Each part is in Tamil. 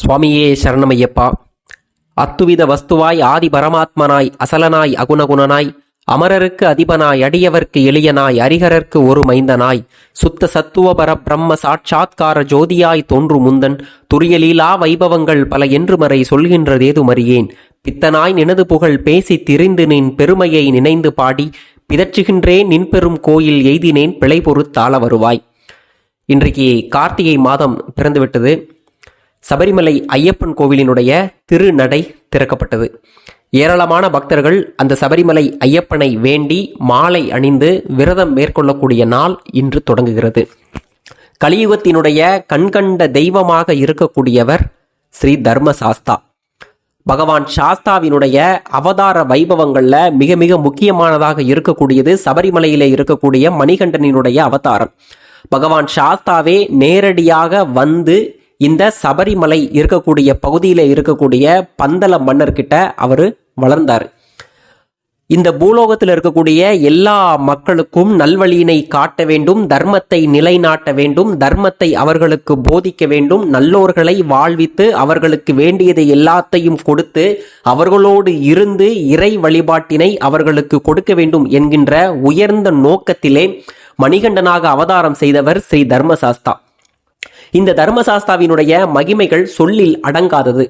சுவாமியே சரணமையப்பா. அத்துவித வஸ்துவாய் ஆதி பரமாத்மனாய் அசலனாய் அகுணகுணனாய் அமரருக்கு அதிபனாய் அடியவர்க்கு எளியனாய் அரிகரர்க்கு ஒரு மைந்தனாய் சுத்த சத்துவபர பிரம்ம சாட்சாத்கார ஜோதியாய் தோன்று முந்தன் துரியலீலா வைபவங்கள் பல என்று மறை சொல்கின்றதேது மறியேன். பித்தனாய் நினது புகழ் பேசி திரிந்து நின் பெருமையை நினைந்து பாடி பிதற்றுகின்றேன் நின் பெரும் கோயில் எய்தினேன் பிழை பொறுத்தாள வருவாய். இன்றைக்கு கார்த்திகை மாதம் பிறந்துவிட்டது. சபரிமலை ஐயப்பன் கோவிலினுடைய திருநடை திறக்கப்பட்டது. ஏராளமான பக்தர்கள் அந்த சபரிமலை ஐயப்பனை வேண்டி மாலை அணிந்து விரதம் மேற்கொள்ளக்கூடிய நாள் இன்று தொடங்குகிறது. கலியுகத்தினுடைய கண்கண்ட தெய்வமாக இருக்கக்கூடியவர் ஸ்ரீ தர்ம சாஸ்தா பகவான் சாஸ்தாவினுடைய அவதார வைபவங்களில் மிக மிக முக்கியமானதாக இருக்கக்கூடியது சபரிமலையிலே இருக்கக்கூடிய மணிகண்டனினுடைய அவதாரம். பகவான் சாஸ்தாவே நேரடியாக வந்து இந்த சபரிமலை இருக்கக்கூடிய பகுதியில் இருக்கக்கூடிய பந்தல மன்னர்கிட்ட அவர் வளர்ந்தார். இந்த பூலோகத்தில் இருக்கக்கூடிய எல்லா மக்களுக்கும் நல்வழியினை காட்ட வேண்டும் தர்மத்தை நிலைநாட்ட வேண்டும் தர்மத்தை அவர்களுக்கு போதிக்க வேண்டும் நல்லோர்களை வாழ்வித்து அவர்களுக்கு வேண்டியதை எல்லாத்தையும் கொடுத்து அவர்களோடு இருந்து இறை வழிபாட்டினை அவர்களுக்கு கொடுக்க வேண்டும் என்கின்ற உயர்ந்த நோக்கத்திலே மணிகண்டனாக அவதாரம் செய்தவர் ஸ்ரீ தர்மசாஸ்தா. இந்த தர்மசாஸ்தாவினுடைய மகிமைகள் சொல்லில் அடங்காதது.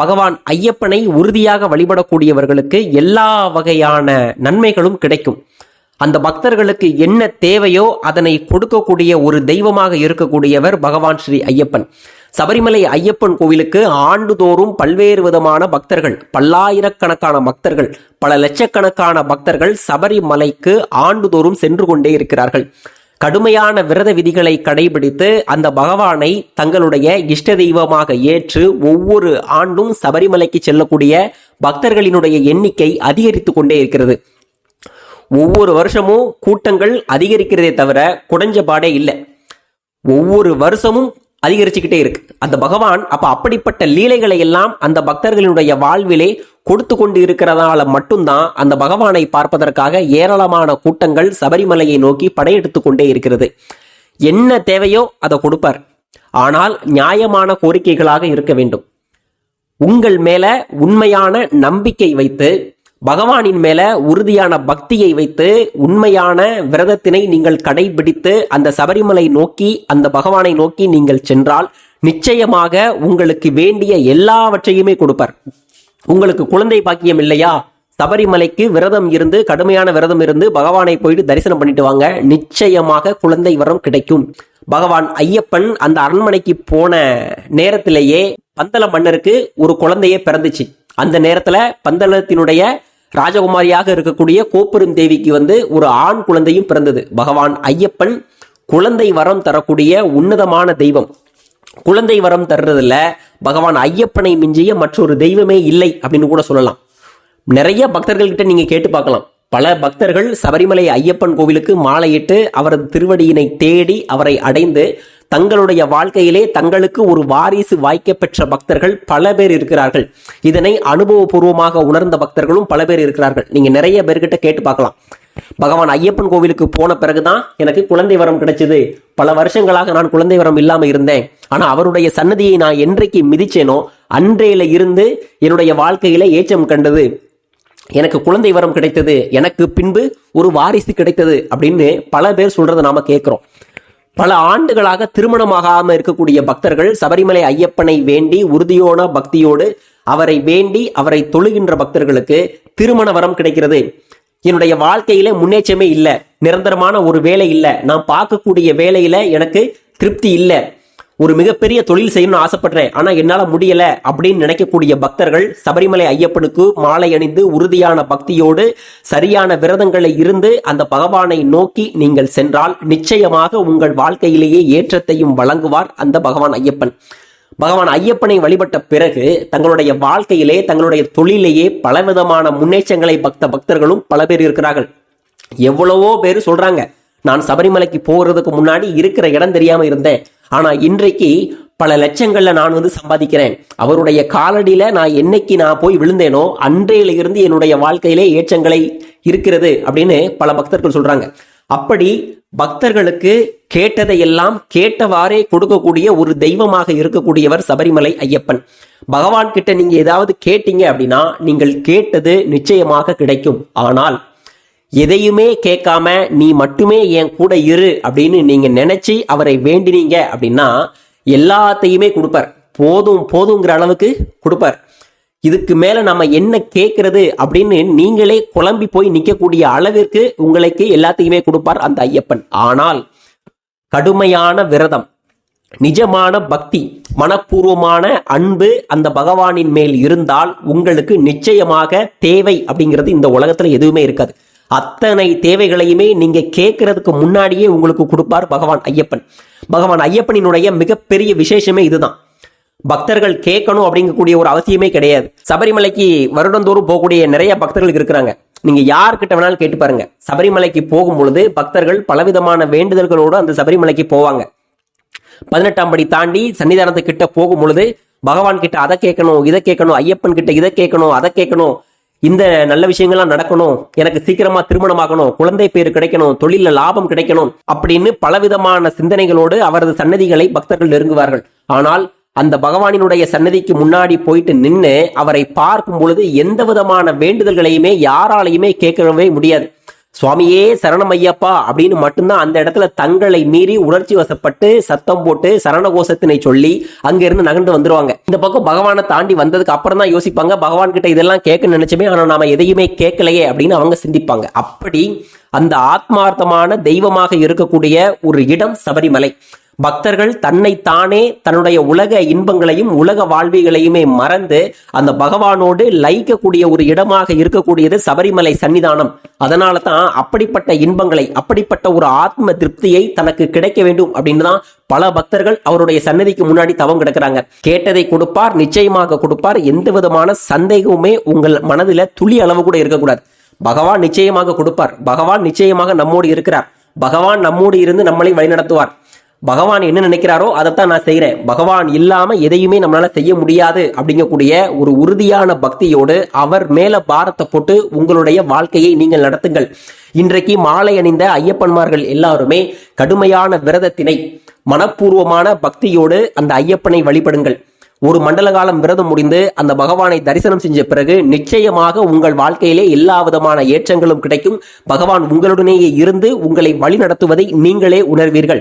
பகவான் ஐயப்பனை உறுதியாக வழிபடக்கூடியவர்களுக்கு எல்லா வகையான நன்மைகளும் கிடைக்கும். அந்த பக்தர்களுக்கு என்ன தேவையோ அதனை கொடுக்கக்கூடிய ஒரு தெய்வமாக இருக்கக்கூடியவர் பகவான் ஸ்ரீ ஐயப்பன். சபரிமலை ஐயப்பன் கோவிலுக்கு ஆண்டுதோறும் பல்வேறு விதமான பக்தர்கள் பல்லாயிரக்கணக்கான பக்தர்கள் பல லட்சக்கணக்கான பக்தர்கள் சபரிமலைக்கு ஆண்டுதோறும் சென்று கொண்டே இருக்கிறார்கள். கடுமையான விரத விதிகளை கடைபிடித்து அந்த பகவானை தங்களுடைய இஷ்ட தெய்வமாக ஏற்று ஒவ்வொரு ஆண்டும் சபரிமலைக்கு செல்லக்கூடிய பக்தர்களினுடைய எண்ணிக்கை அதிகரித்து கொண்டே இருக்கிறது. ஒவ்வொரு வருஷமும் கூட்டங்கள் அதிகரிக்கிறதே தவிர குறைஞ்ச பாடே இல்லை. ஒவ்வொரு வருஷமும் அதிகரிச்சுக்கிட்டே இருக்கு. அந்த பகவான் அப்ப அப்படிப்பட்ட லீலைகளை எல்லாம் அந்த பக்தர்களினுடைய வாழ்விலே கொடுத்து கொண்டு இருக்கிறதால மட்டும்தான் அந்த பகவானை பார்ப்பதற்காக ஏராளமான கூட்டங்கள் சபரிமலையை நோக்கி படையெடுத்து கொண்டே இருக்கிறது. என்ன தேவையோ அதை கொடுப்பார். ஆனால் நியாயமான கோரிக்கைகளாக இருக்க வேண்டும். உங்கள் மேல உண்மையான நம்பிக்கை வைத்து பகவானின் மேல உறுதியான பக்தியை வைத்து உண்மையான விரதத்தினை நீங்கள் கடைபிடித்து அந்த சபரிமலை நோக்கி அந்த பகவானை நோக்கி நீங்கள் சென்றால் நிச்சயமாக உங்களுக்கு வேண்டிய எல்லாவற்றையுமே கொடுப்பார். உங்களுக்கு குழந்தை பாக்கியம் இல்லையா? சபரிமலைக்கு விரதம் இருந்து கடுமையான விரதம் இருந்து பகவானை போயிட்டு தரிசனம் பண்ணிட்டு வாங்க. நிச்சயமாக குழந்தை வரம் கிடைக்கும். பகவான் ஐயப்பன் அந்த அரண்மனைக்கு போன நேரத்திலேயே பந்தள மன்னருக்கு ஒரு குழந்தையே பிறந்துச்சு. அந்த நேரத்துல பந்தளத்தினுடைய ராஜகுமாரியாக இருக்கக்கூடிய கோப்பெரும் தேவிக்கு வந்து ஒரு ஆண் குழந்தையும் பிறந்தது. பகவான் ஐயப்பன் குழந்தை வரம் தரக்கூடிய உன்னதமான தெய்வம். குழந்தை வரம் தர்றதுல பகவான் ஐயப்பனை மிஞ்சிய மற்றொரு தெய்வமே இல்லை அப்படின்னு கூட சொல்லலாம். நிறைய பக்தர்கள்கிட்ட நீங்க கேட்டு பார்க்கலாம். பல பக்தர்கள் சபரிமலை ஐயப்பன் கோவிலுக்கு மாலையிட்டு அவரது திருவடியினை தேடி அவரை அடைந்து தங்களுடைய வாழ்க்கையிலே தங்களுக்கு ஒரு வாரிசு வாய்க்க பெற்ற பக்தர்கள் பல பேர் இருக்கிறார்கள். இதனை அனுபவபூர்வமாக உணர்ந்த பக்தர்களும் பல பேர் இருக்கிறார்கள். நீங்க நிறைய பேர்கிட்ட கேட்டு பார்க்கலாம். பகவான் ஐயப்பன் கோவிலுக்கு போன பிறகுதான் எனக்கு குழந்தை வரம் கிடைச்சது. பல வருஷங்களாக நான் குழந்தை வரம் இல்லாமல் இருந்தேன். ஆனா அவருடைய சன்னதியை நான் என்றைக்கு மிதிச்சேனோ அன்றையில இருந்து என்னுடைய வாழ்க்கையில ஏச்சம் கண்டது. எனக்கு குழந்தை வரம் கிடைத்தது. எனக்கு பின்பு ஒரு வாரிசு கிடைத்தது அப்படின்னு பல பேர் சொல்றதை நாம கேட்கிறோம் பல ஆண்டுகளாக திருமணமாகாம இருக்கக்கூடிய பக்தர்கள் சபரிமலை ஐயப்பனை வேண்டி உறுதியோன பக்தியோடு அவரை வேண்டி அவரை தொழுகின்ற பக்தர்களுக்கு திருமண வரம் கிடைக்கிறது. என்னுடைய வாழ்க்கையில முன்னேற்றமே இல்லை. நிரந்தரமான ஒரு வேலை இல்லை. நான் பார்க்கக்கூடிய வேலையில எனக்கு திருப்தி இல்லை. ஒரு மிகப்பெரிய தொழில் செய்யணும்னு ஆசைப்படுறேன். ஆனா என்னால முடியல அப்படின்னு நினைக்கக்கூடிய பக்தர்கள் சபரிமலை ஐயப்பனுக்கு மாலை அணிந்து உறுதியான பக்தியோடு சரியான விரதங்களை இருந்து அந்த பகவானை நோக்கி நீங்கள் சென்றால் நிச்சயமாக உங்கள் வாழ்க்கையிலேயே ஏற்றத்தையும் வழங்குவார் அந்த பகவான் ஐயப்பன். பகவான் ஐயப்பனை வழிபட்ட பிறகு தங்களுடைய வாழ்க்கையிலே தங்களுடைய தொழிலேயே பலவிதமான முன்னேற்றங்களை பக்த பக்தர்களும் பல பேர் இருக்கிறார்கள். எவ்வளவோ பேர் சொல்றாங்க நான் சபரிமலைக்கு போகிறதுக்கு முன்னாடி இருக்கிற இடம் தெரியாம இருந்தேன். ஆனா இன்றைக்கு பல லட்சங்கள்ல நான் வந்து சம்பாதிக்கிறேன். அவருடைய காலடியில நான் என்னைக்கு நான் போய் விழுந்தேனோ அன்றையில இருந்து என்னுடைய வாழ்க்கையிலே ஏற்றங்களை இருக்கிறது அப்படின்னு பல பக்தர்கள் சொல்றாங்க. அப்படி பக்தர்களுக்கு கேட்டதையெல்லாம் கேட்டவாறே கொடுக்கக்கூடிய ஒரு தெய்வமாக இருக்கக்கூடியவர் சபரிமலை ஐயப்பன். பகவான் கிட்ட நீங்க ஏதாவது கேட்டீங்க அப்படின்னா நீங்கள் கேட்டது நிச்சயமாக கிடைக்கும். ஆனால் எதையுமே கேட்காம நீ மட்டுமே என் கூட இரு அப்படின்னு நீங்க நினைச்சு அவரை வேண்டினீங்க அப்படின்னா எல்லாத்தையுமே கொடுப்பார். போதும் போதுங்கிற அளவுக்கு கொடுப்பார். இதுக்கு மேல நம்ம என்ன கேட்கறது அப்படின்னு நீங்களே குழம்பி போய் நிக்கக்கூடிய அளவிற்கு உங்களுக்கு எல்லாத்தையுமே கொடுப்பார் அந்த ஐயப்பன். ஆனால் கடுமையான விரதம் நிஜமான பக்தி மனப்பூர்வமான அன்பு அந்த பகவானின் மேல் இருந்தால் உங்களுக்கு நிச்சயமாக தேவை அப்படிங்கிறது இந்த உலகத்துல எதுவுமே இருக்காது. அத்தனை தேவைகளையுமே நீங்க கேட்கறதுக்கு முன்னாடியே உங்களுக்கு கொடுப்பார் பகவான் ஐயப்பன். பகவான் ஐயப்பனினுடைய மிகப்பெரிய விசேஷமே இதுதான். பக்தர்கள் கேட்கணும் அப்படிங்கக்கூடிய ஒரு அவசியமே கிடையாது. சபரிமலைக்கு வருடந்தோறும் போகக்கூடிய நிறைய பக்தர்கள் இருக்கிறாங்க. நீங்க யார்கிட்ட வேணாலும் கேட்டு பாருங்க. சபரிமலைக்கு போகும் பொழுது பக்தர்கள் பலவிதமான வேண்டுதல்களோடு அந்த சபரிமலைக்கு போவாங்க. பதினெட்டாம் படி தாண்டி சன்னிதானத்துக்கிட்ட போகும் பொழுது பகவான் கிட்ட அதை கேட்கணும் இதை கேட்கணும் ஐயப்பன் கிட்ட இதை கேட்கணும் அதை கேட்கணும் இந்த நல்ல விஷயங்கள்லாம் நடக்கணும் எனக்கு சீக்கிரமா திருமணமாகணும் குழந்தை பேர் கிடைக்கணும் தொழில லாபம் கிடைக்கணும் அப்படின்னு பலவிதமான சிந்தனைகளோடு அவரது சன்னதிகளை பக்தர்கள் நெருங்குவார்கள். ஆனால் அந்த பகவானினுடைய சன்னதிக்கு முன்னாடி போயிட்டு நின்று அவரை பார்க்கும் பொழுது எந்த விதமான வேண்டுதல்களையுமே யாராலையுமே கேட்கவே முடியாது. சுவாமியே சரணம் ஐயப்பா அப்படின்னு மட்டும்தான் அந்த இடத்துல தங்களை மீறி உணர்ச்சி வசப்பட்டு சத்தம் போட்டு சரண கோஷத்தினை சொல்லி அங்கிருந்து நகர்ந்து வந்துருவாங்க. இந்த பக்கம் பகவானை தாண்டி வந்ததுக்கு அப்புறம் தான் யோசிப்பாங்க. பகவான் கிட்ட இதெல்லாம் கேட்க நினைச்சுமே ஆனா நாம எதையுமே கேட்கலையே அப்படின்னு அவங்க சிந்திப்பாங்க. அப்படி அந்த ஆத்மார்த்தமான தெய்வமாக இருக்கக்கூடிய ஒரு இடம் சபரிமலை. பக்தர்கள் தன்னை தானே தன்னுடைய உலக இன்பங்களையும் உலக வாழ்விகளையுமே மறந்து அந்த பகவானோடு லயிக்கக்கூடிய ஒரு இடமாக இருக்கக்கூடியது சபரிமலை சன்னிதானம். அதனால தான் அப்படிப்பட்ட இன்பங்களை அப்படிப்பட்ட ஒரு ஆத்ம திருப்தியை தனக்கு கிடைக்க வேண்டும் அப்படின்னு தான் பல பக்தர்கள் அவருடைய சன்னதிக்கு முன்னாடி தவம் கிடக்கிறாங்க. கேட்டதை கொடுப்பார் நிச்சயமாக கொடுப்பார். எந்த விதமான சந்தேகமுமே உங்கள் மனதில் துளி அளவு கூட இருக்கக்கூடாது. பகவான் நிச்சயமாக கொடுப்பார். பகவான் நிச்சயமாக நம்மோடு இருக்கிறார். பகவான் நம்மோடு இருந்து நம்மளை வழிநடத்துவார். பகவான் என்ன நினைக்கிறாரோ அதைத்தான் நான் செய்கிறேன் பகவான் இல்லாம எதையுமே நம்மளால செய்ய முடியாது அப்படிங்கக்கூடிய ஒரு உறுதியான பக்தியோடு அவர் மேல பாரத்தை போட்டு உங்களுடைய வாழ்க்கையை நீங்கள் நடத்துங்கள். இன்றைக்கு மாலை அணிந்த ஐயப்பன்மார்கள் எல்லாருமே கடுமையான விரதத்தினை மனப்பூர்வமான பக்தியோடு அந்த ஐயப்பனை வழிபடுங்கள். ஒரு மண்டல காலம் விரதம் முடிந்து அந்த பகவானை தரிசனம் செஞ்ச பிறகு நிச்சயமாக உங்கள் வாழ்க்கையிலே எல்லா விதமான ஏற்றங்களும் கிடைக்கும். பகவான் உங்களுடனேயே இருந்து உங்களை வழி நடத்துவதை நீங்களே உணர்வீர்கள்.